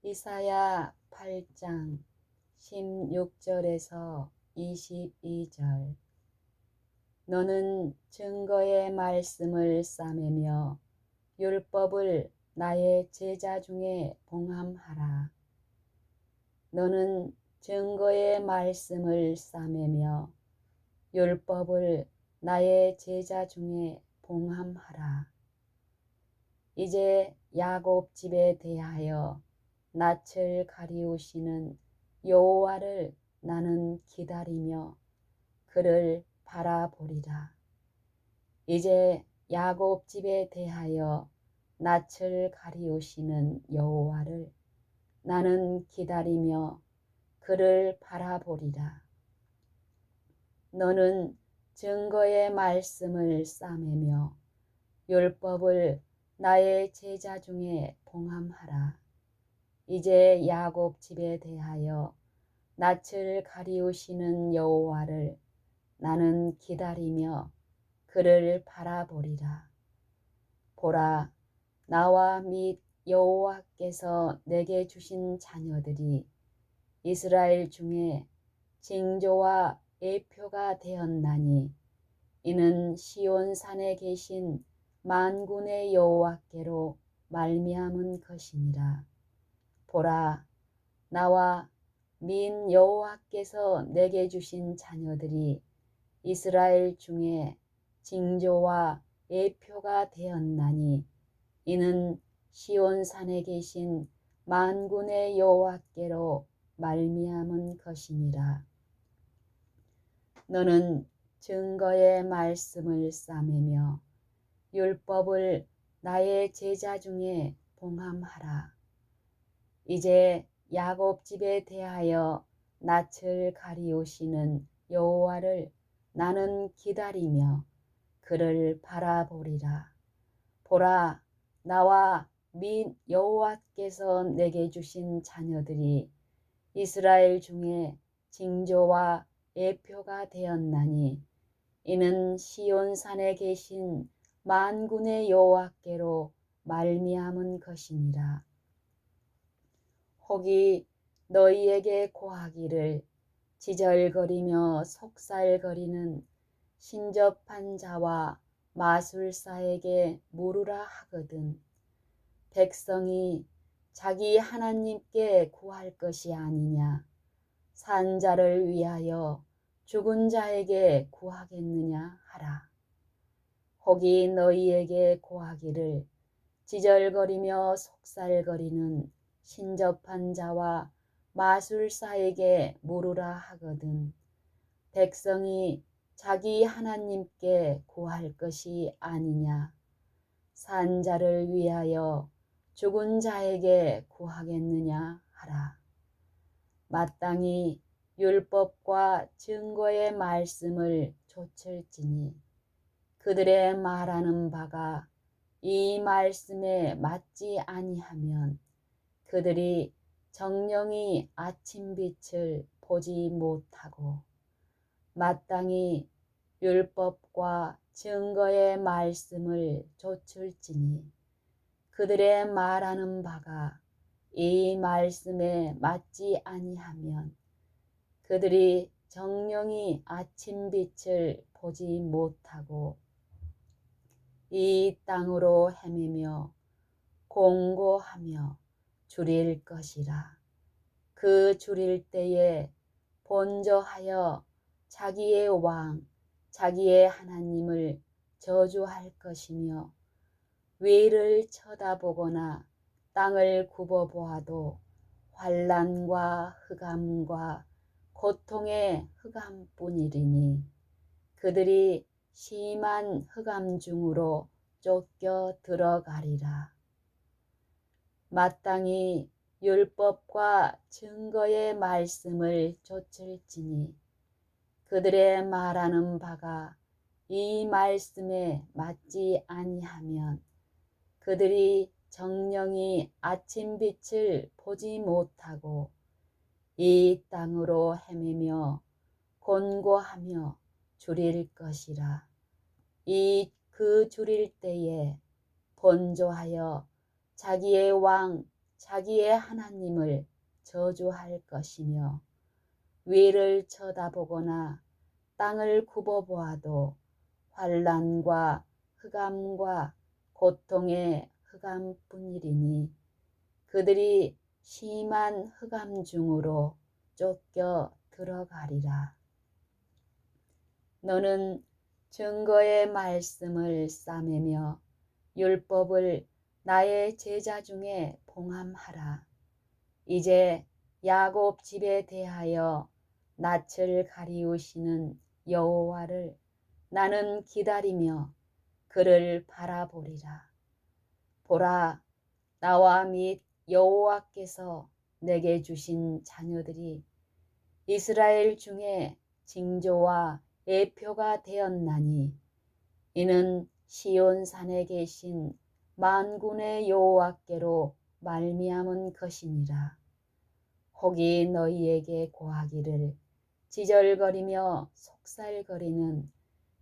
이사야 8장 16절에서 22절 너는 증거의 말씀을 싸매며 율법을 나의 제자 중에 봉함하라. 너는 증거의 말씀을 싸매며 율법을 나의 제자 중에 봉함하라. 이제 야곱 집에 대하여 낯을 가리우시는 여호와를 나는 기다리며 그를 바라보리라. 이제 야곱 집에 대하여 낯을 가리우시는 여호와를 나는 기다리며 그를 바라보리라. 너는 증거의 말씀을 싸매며 율법을 나의 제자 중에 봉함하라. 이제 야곱 집에 대하여 낯을 가리우시는 여호와를 나는 기다리며 그를 바라보리라. 보라, 나와 및 여호와께서 내게 주신 자녀들이 이스라엘 중에 징조와 예표가 되었나니 이는 시온 산에 계신 만군의 여호와께로 말미암은 것이니라. 보라, 나와 민 여호와께서 내게 주신 자녀들이 이스라엘 중에 징조와 예표가 되었나니 이는 시온 산에 계신 만군의 여호와께로 말미암은 것이니라. 너는 증거의 말씀을 싸매며 율법을 나의 제자 중에 봉함하라. 이제 야곱 집에 대하여 낯을 가리우시는 여호와를 나는 기다리며 그를 바라보리라. 보라, 나와 및 여호와께서 내게 주신 자녀들이 이스라엘 중에 징조와 예표가 되었나니 이는 시온 산에 계신 만군의 여호와께로 말미암은 것이니라. 혹이 너희에게 고하기를 지절거리며 속살거리는 신접한 자와 마술사에게 물으라 하거든. 백성이 자기 하나님께 구할 것이 아니냐. 산 자를 위하여 죽은 자에게 구하겠느냐 하라. 혹이 너희에게 고하기를 지절거리며 속살거리는 신접한 자와 마술사에게 물으라 하거든. 백성이 자기 하나님께 구할 것이 아니냐. 산 자를 위하여 죽은 자에게 구하겠느냐 하라. 마땅히 율법과 증거의 말씀을 좇을지니 그들의 말하는 바가 이 말씀에 맞지 아니하면 그들이 정령이 아침빛을 보지 못하고 마땅히 율법과 증거의 말씀을 좇을지니 그들의 말하는 바가 이 말씀에 맞지 아니하면 그들이 정령이 아침빛을 보지 못하고 이 땅으로 헤매며 공고하며 줄일 것이라. 그 줄일 때에 본저하여 자기의 왕, 자기의 하나님을 저주할 것이며 위를 쳐다보거나 땅을 굽어보아도 환란과 흑암과 고통의 흑암뿐이리니 그들이 심한 흑암 중으로 쫓겨 들어가리라. 마땅히 율법과 증거의 말씀을 좇을지니 그들의 말하는 바가 이 말씀에 맞지 아니하면 그들이 정령이 아침 빛을 보지 못하고 이 땅으로 헤매며 곤고하며 줄일 것이라. 이 그 줄일 때에 번조하여 자기의 왕, 자기의 하나님을 저주할 것이며 위를 쳐다보거나 땅을 굽어보아도 환란과 흑암과 고통의 흑암뿐이리니 그들이 심한 흑암 중으로 쫓겨 들어가리라. 너는 증거의 말씀을 싸매며 율법을 나의 제자 중에 봉함하라. 이제 야곱 집에 대하여 낯을 가리우시는 여호와를 나는 기다리며 그를 바라보리라. 보라, 나와 및 여호와께서 내게 주신 자녀들이 이스라엘 중에 징조와 예표가 되었나니 이는 시온 산에 계신 만군의 여호와께로 말미암은 것이니라. 혹이 너희에게 고하기를 지절거리며 속살거리는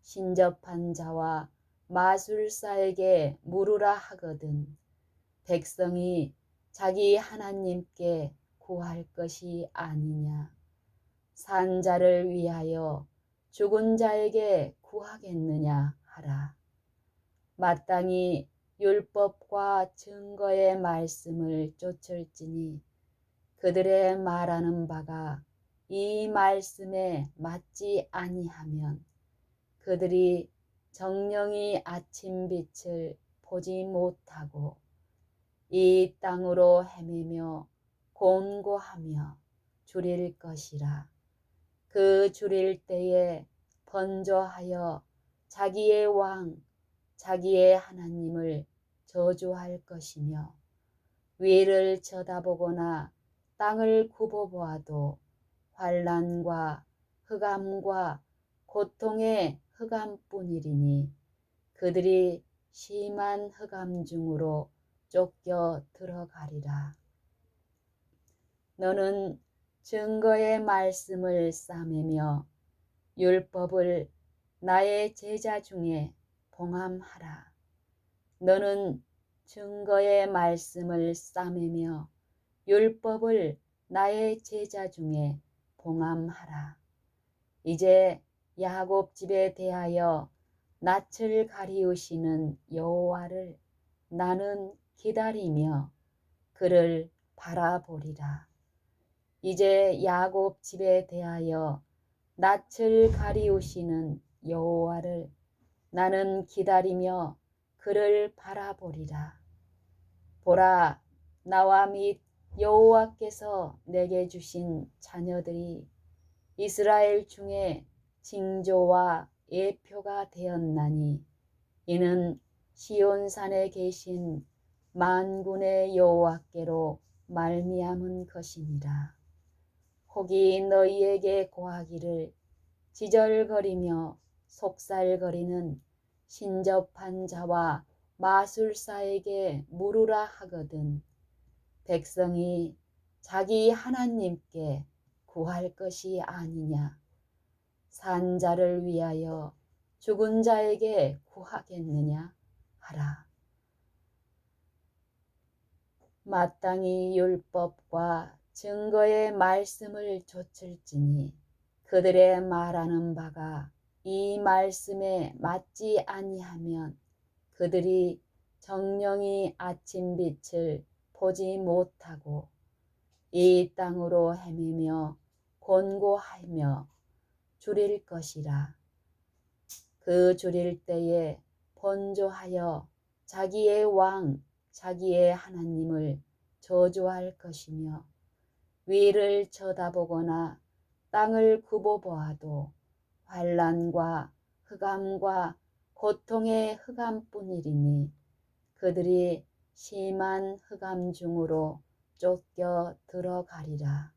신접한 자와 마술사에게 물으라 하거든 백성이 자기 하나님께 구할 것이 아니냐 산자를 위하여 죽은 자에게 구하겠느냐 하라 마땅히 율법과 증거의 말씀을 쫓을지니 그들의 말하는 바가 이 말씀에 맞지 아니하면 그들이 정령이 아침 빛을 보지 못하고 이 땅으로 헤매며 곤고하며 줄일 것이라. 그 줄일 때에 번조하여 자기의 왕, 자기의 하나님을 저주할 것이며 위를 쳐다보거나 땅을 굽어보아도 환란과 흑암과 고통의 흑암뿐이리니 그들이 심한 흑암 중으로 쫓겨 들어가리라. 너는 증거의 말씀을 싸매며 율법을 나의 제자 중에 봉함하라. 너는 증거의 말씀을 싸매며 율법을 나의 제자 중에 봉함하라. 이제 야곱 집에 대하여 낯을 가리우시는 여호와를 나는 기다리며 그를 바라보리라. 이제 야곱 집에 대하여 낯을 가리우시는 여호와를 나는 기다리며 그를 바라보리라. 보라, 나와 및 여호와께서 내게 주신 자녀들이 이스라엘 중에 징조와 예표가 되었나니 이는 시온산에 계신 만군의 여호와께로 말미암은 것이니라. 혹이 너희에게 고하기를 지절거리며 속살거리는 신접한 자와 마술사에게 물으라 하거든. 백성이 자기 하나님께 구할 것이 아니냐. 산자를 위하여 죽은 자에게 구하겠느냐 하라. 마땅히 율법과 증거의 말씀을 좇을지니 그들의 말하는 바가 이 말씀에 맞지 아니하면 그들이 정령이 아침 빛을 보지 못하고 이 땅으로 헤매며 곤고하며 줄일 것이라. 그 줄일 때에 번조하여 자기의 왕, 자기의 하나님을 저주할 것이며 위를 쳐다보거나 땅을 굽어보아도 환란과 흑암과 고통의 흑암뿐이리니 그들이 심한 흑암 중으로 쫓겨 들어가리라.